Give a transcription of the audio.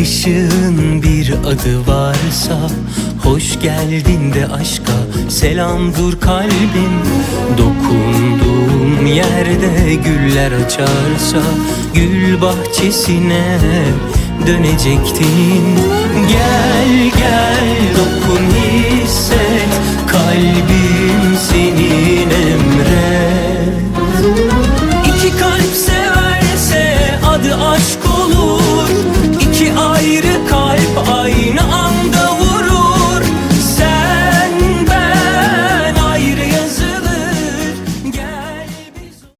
Bakışın bir adı varsa Hoş geldin de aşka. Selam dur kalbim. Dokunduğum yerde güller açarsa Gül bahçesine dönecektin. Gel gel dokun hisset. Kalbim senin emre. İki kalp severse adı aşk